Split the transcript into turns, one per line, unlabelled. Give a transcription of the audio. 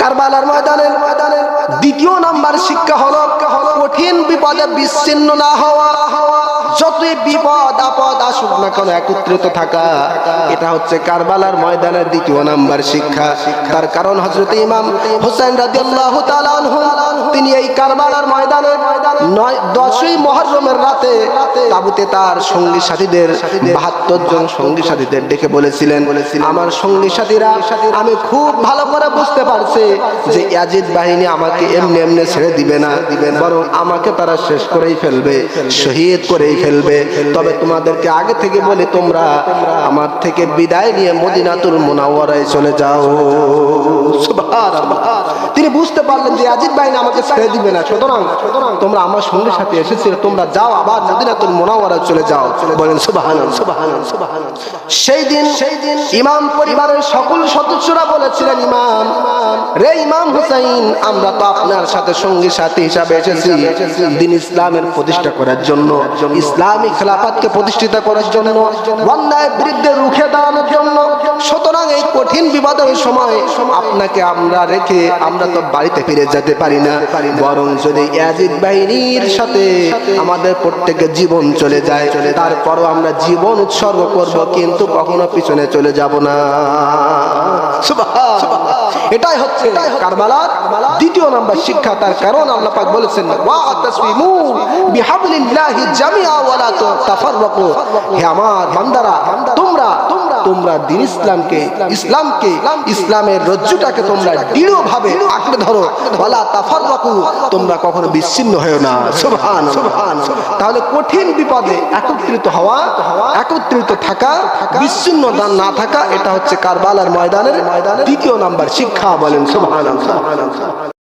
কারবালার ময়দানের ময়দানের দ্বিতীয় নাম্বার শিক্ষা হলো কঠিন বিপদে বিচ্ছিন্ন না হওয়া। যতই বিপদ, আপদ আসুক না কেন, একত্রিত থাকা। এটা হচ্ছে কারবালার ময়দানের দ্বিতীয় নাম্বার শিক্ষা। তার কারণ হজরত ইমাম হোসেন রাদিয়াল্লাহু তাআলা তিনি এই কারবালার ময়দানে নয় দশই মহররমের রাতে তাবুতে তার সঙ্গী সাথীদের বাহাত্তর জন সঙ্গী সাথীদের ডেকে বলেছিলেন আমার সঙ্গী সাথীরা আমি খুব ভালো করে বুঝতে পারছি যে ইয়াজিদ বাহিনী আমাকে এমনি এমনি ছেড়ে দিবে না বরং আমাকে তারা শেষ করেই ফেলবে শহীদ করেই ফেলবে। তবে তোমাদেরকে আগে থেকে বলি তোমরা আমার থেকে বিদায় নিয়ে মদিনাতুল মোনাওয়ারায় চলে যাও। সুবহানাল্লাহ। তিনি বুঝতে পারলেন যে আজিদ বাহিনী আমাকে ছেড়ে দিবে না। সুতরাং তোমরা আমার সঙ্গে সাথে এসেছিলে, তোমরা যাও আবার মদিনাতুল মুনাওয়ারায় চলে যাও। বলেন, সুবহানাল্লাহ সুবহানাল্লাহ সুবহানাল্লাহ। সেই দিন সেই দিন ইমাম পরিবারের সকল সদস্যরা বলেছিলেন, ইমাম, রে ইমাম হুসাইন, আমরা তো আপনার সাথে সঙ্গী সাথী হিসাবে এসেছি। দিন ইসলামের প্রতিষ্ঠা করার জন্য ইসলামী খেলাফতকে প্রতিষ্ঠিত করার জন্য অন্যায়ের বিরুদ্ধে রুখে দাঁড়ানোর জন্য সুতরাং এই কঠিন বিপদের সময় আপনাকে আমরা রেখে আমরা তো বাড়িতে ফিরে যেতে পারি না। বরং যদি ইয়াজিদ বাহিনীর সাথে আমাদের প্রত্যেকের জীবন চলে যায় তারপরও আমরা জীবন উৎসর্গ করব কিন্তু কখনো পিছনে চলে যাব না। এটাই হচ্ছে কারবালার দ্বিতীয় নাম্বার শিক্ষা তার কারণ আল্লাহ পাক বলেছেন ওয়া তাসবিমু বিহাবলিল্লাহি জামিআ ওয়া লা তাফাররাকু। হে আমার বান্দারা দিন ইসলামকে ইসলামকে, ইসলামের রজ্জুটাকে তোমরা দৃঢ়ভাবে আঁকড়ে ধরো। ওয়ালা তাফাররাকু, তোমরা কখনো বিচ্ছিন্ন হয়েও না। সুবহানাল্লাহ। তাহলে কঠিন বিপদে একত্রিত হওয়া, একত্রিত থাকা, বিচ্ছিন্ন না থাকা, এটা হচ্ছে কারবালার ময়দানের ময়দানের দ্বিতীয় নাম্বার শিক্ষা বলেন। সুবহানাল্লাহ।